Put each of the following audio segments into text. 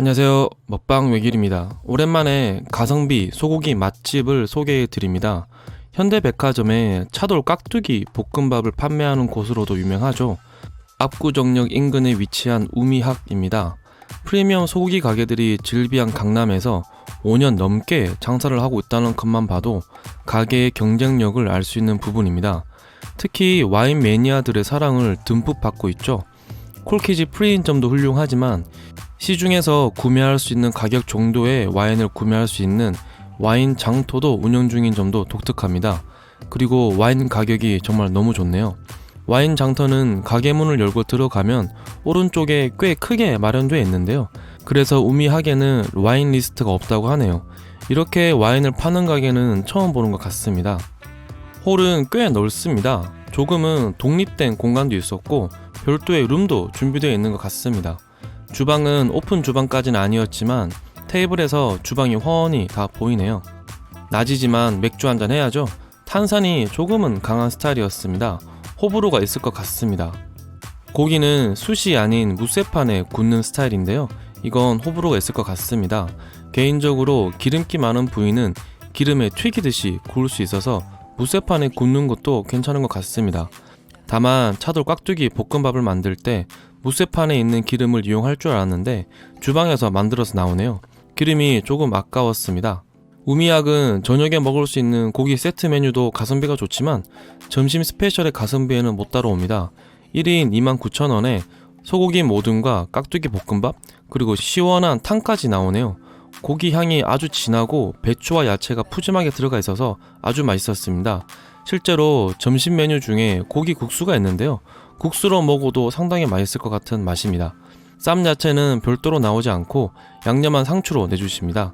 안녕하세요. 먹방 외길입니다. 오랜만에 가성비 소고기 맛집을 소개해 드립니다. 현대백화점에 차돌 깍두기 볶음밥을 판매하는 곳으로도 유명하죠. 압구정역 인근에 위치한 우미학입니다. 프리미엄 소고기 가게들이 즐비한 강남에서 5년 넘게 장사를 하고 있다는 것만 봐도 가게의 경쟁력을 알 수 있는 부분입니다. 특히 와인 매니아들의 사랑을 듬뿍 받고 있죠. 콜키지 프리인 점도 훌륭하지만 시중에서 구매할 수 있는 가격 정도의 와인을 구매할 수 있는 와인 장터도 운영 중인 점도 독특합니다. 그리고 와인 가격이 정말 너무 좋네요. 와인 장터는 가게 문을 열고 들어가면 오른쪽에 꽤 크게 마련되어 있는데요. 그래서 우미하게는 와인 리스트가 없다고 하네요. 이렇게 와인을 파는 가게는 처음 보는 것 같습니다. 홀은 꽤 넓습니다. 조금은 독립된 공간도 있었고 별도의 룸도 준비되어 있는 것 같습니다. 주방은 오픈 주방까지는 아니었지만 테이블에서 주방이 훤히 다 보이네요. 낮이지만 맥주 한잔 해야죠. 탄산이 조금은 강한 스타일이었습니다. 호불호가 있을 것 같습니다. 고기는 숯이 아닌 무쇠판에 굽는 스타일인데요. 이건 호불호가 있을 것 같습니다. 개인적으로 기름기 많은 부위는 기름에 튀기듯이 구울 수 있어서 무쇠판에 굽는 것도 괜찮은 것 같습니다. 다만 차돌 깍두기 볶음밥을 만들 때 무쇠판에 있는 기름을 이용할 줄 알았는데 주방에서 만들어서 나오네요. 기름이 조금 아까웠습니다. 우미약은 저녁에 먹을 수 있는 고기 세트 메뉴도 가성비가 좋지만 점심 스페셜의 가성비에는 못 따라옵니다. 1인 29,000원에 소고기 모듬과 깍두기 볶음밥 그리고 시원한 탕까지 나오네요. 고기 향이 아주 진하고 배추와 야채가 푸짐하게 들어가 있어서 아주 맛있었습니다. 실제로 점심 메뉴 중에 고기 국수가 있는데요. 국수로 먹어도 상당히 맛있을 것 같은 맛입니다. 쌈 야채는 별도로 나오지 않고 양념한 상추로 내주십니다.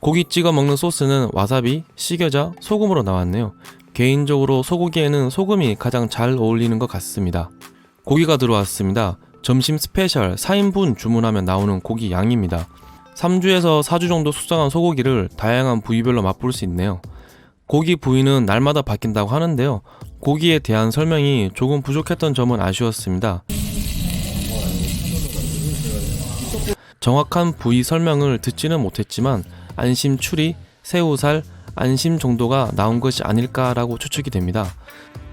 고기 찍어 먹는 소스는 와사비, 식여자, 소금으로 나왔네요. 개인적으로 소고기에는 소금이 가장 잘 어울리는 것 같습니다. 고기가 들어왔습니다. 점심 스페셜 4인분 주문하면 나오는 고기 양입니다. 3주에서 4주 정도 숙성한 소고기를 다양한 부위별로 맛볼 수 있네요. 고기 부위는 날마다 바뀐다고 하는데요. 고기에 대한 설명이 조금 부족했던 점은 아쉬웠습니다. 정확한 부위 설명을 듣지는 못했지만 안심 추리, 새우살, 안심 정도가 나온 것이 아닐까라고 추측이 됩니다.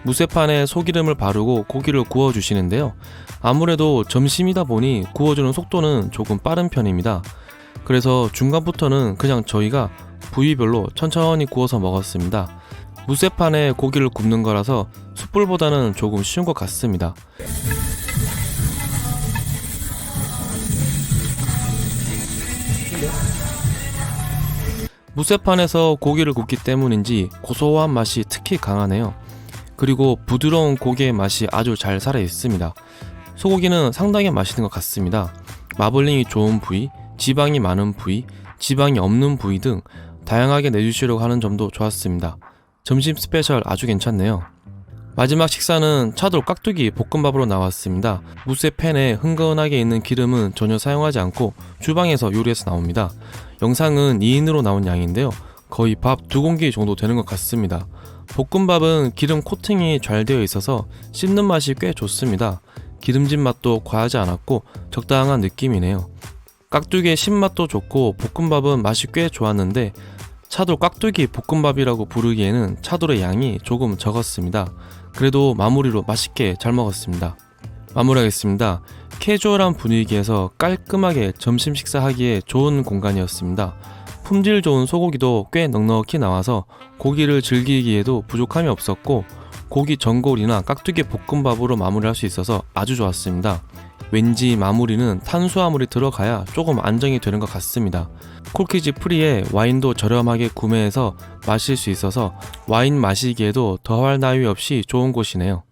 무쇠판에 소기름을 바르고 고기를 구워 주시는데요. 아무래도 점심이다 보니 구워주는 속도는 조금 빠른 편입니다. 그래서 중간부터는 그냥 저희가 부위별로 천천히 구워서 먹었습니다. 무쇠판에 고기를 굽는 거라서 숯불보다는 조금 쉬운 것 같습니다. 무쇠판에서 고기를 굽기 때문인지 고소한 맛이 특히 강하네요. 그리고 부드러운 고기의 맛이 아주 잘 살아 있습니다. 소고기는 상당히 맛있는 것 같습니다. 마블링이 좋은 부위, 지방이 많은 부위, 지방이 없는 부위 등 다양하게 내주시려고 하는 점도 좋았습니다. 점심 스페셜 아주 괜찮네요. 마지막 식사는 차돌 깍두기 볶음밥으로 나왔습니다. 무쇠 팬에 흥건하게 있는 기름은 전혀 사용하지 않고 주방에서 요리해서 나옵니다. 영상은 2인으로 나온 양인데요. 거의 밥 두 공기 정도 되는 것 같습니다. 볶음밥은 기름 코팅이 잘 되어 있어서 씹는 맛이 꽤 좋습니다. 기름진 맛도 과하지 않았고 적당한 느낌이네요. 깍두기의 신맛도 좋고 볶음밥은 맛이 꽤 좋았는데 차돌 깍두기 볶음밥이라고 부르기에는 차돌의 양이 조금 적었습니다. 그래도 마무리로 맛있게 잘 먹었습니다. 마무리하겠습니다. 캐주얼한 분위기에서 깔끔하게 점심 식사하기에 좋은 공간이었습니다. 품질 좋은 소고기도 꽤 넉넉히 나와서 고기를 즐기기에도 부족함이 없었고 고기 전골이나 깍두기 볶음밥으로 마무리할 수 있어서 아주 좋았습니다. 왠지 마무리는 탄수화물이 들어가야 조금 안정이 되는 것 같습니다. 콜키지 프리에 와인도 저렴하게 구매해서 마실 수 있어서 와인 마시기에도 더할 나위 없이 좋은 곳이네요.